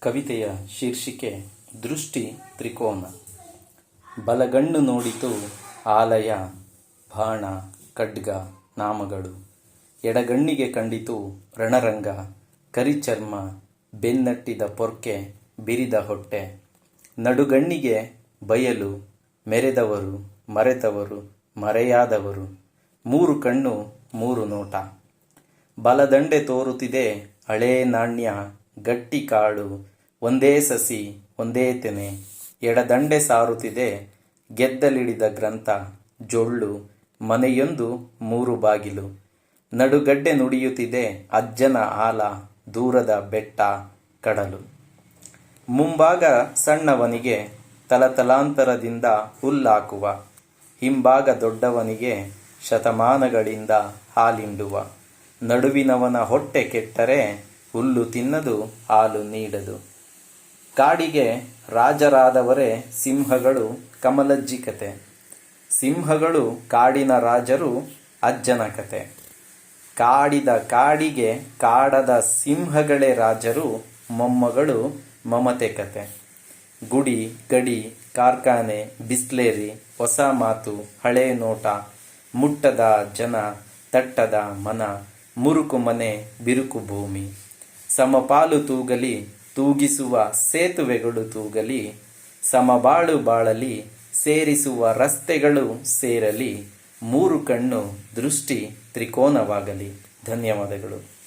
ಕವಿತೆಯ ಶೀರ್ಷಿಕೆ ದೃಷ್ಟಿ ತ್ರಿಕೋನ. ಬಲಗಣ್ಣು ನೋಡಿತು ಆಲಯ, ಬಾಣ, ಖಡ್ಗ, ನಾಮಗಳು. ಎಡಗಣ್ಣಿಗೆ ಕಂಡಿತು ರಣರಂಗ, ಕರಿಚರ್ಮ, ಬೆನ್ನಟ್ಟಿದ ಪೊರ್ಕೆ, ಬಿರಿದ ಹೊಟ್ಟೆ. ನಡುಗಣ್ಣಿಗೆ ಬಯಲು, ಮೆರೆದವರು, ಮರೆತವರು, ಮರೆಯಾದವರು. ಮೂರು ಕಣ್ಣು, ಮೂರು ನೋಟ. ಬಲದಂಡೆ ತೋರುತ್ತಿದೆ ಹಳೇ ನಾಣ್ಯ ಗಟ್ಟಿ ಕಾಳು ಒಂದೇ ಸಸಿ, ಒಂದೇ ತೆನೆ, ಎಡದಂಡೆ ಸಾರುತ್ತಿದೆ, ಗೆದ್ದಲಿಡಿದ ಗ್ರಂಥ, ಜೊಳ್ಳು, ಮನೆಯೊಂದು ಮೂರು ಬಾಗಿಲು. ನಡುಗಡ್ಡೆ ನುಡಿಯುತ್ತಿದೆ ಅಜ್ಜನ ಆಲ, ದೂರದ ಬೆಟ್ಟ, ಕಡಲು. ಮುಂಭಾಗ ಸಣ್ಣವನಿಗೆ ತಲತಲಾಂತರದಿಂದ ಹುಲ್ಲಾಕುವ, ಹಿಂಭಾಗ ದೊಡ್ಡವನಿಗೆ ಶತಮಾನಗಳಿಂದ ಹಾಲಿಂಡುವ. ನಡುವಿನವನ ಹೊಟ್ಟೆ ಕೆಟ್ಟರೆ ಹುಲ್ಲು ತಿನ್ನದು, ಹಾಲು ನೀಡದು. ಕಾಡಿಗೆ ರಾಜರಾದವರೇ ಸಿಂಹಗಳು ಕಮಲಜ್ಜಿ ಕತೆ ಸಿಂಹಗಳು ಕಾಡಿನ ರಾಜರು ಅಜ್ಜನ ಕತೆ ಕಾಡಿದ ಕಾಡಿಗೆ ಕಾಡದ ಸಿಂಹಗಳೇ ರಾಜರು, ಮೊಮ್ಮಗಳು ಮಮತೆ ಕತೆ ಗುಡಿ, ಗಡಿ, ಕಾರ್ಖಾನೆ, ಬಿಸ್ಲೇರಿ, ಹೊಸ ಮಾತು, ಹಳೆ ನೋಟ, ಮುಟ್ಟದ ಜನ, ತಟ್ಟದ ಮನ, ಮುರುಕು ಮನೆ, ಬಿರುಕು ಭೂಮಿ. ಸಮಪಾಲು ತೂಗಲಿ, ತೂಗಿಸುವ ಸೇತುವೆಗಳು ತೂಗಲಿ, ಸಮಬಾಳು ಬಾಳಲಿ, ಸೇರಿಸುವ ರಸ್ತೆಗಳು ಸೇರಲಿ, ಮೂರು ಕಣ್ಣು ದೃಷ್ಟಿ ತ್ರಿಕೋನವಾಗಲಿ. ಧನ್ಯವಾದಗಳು.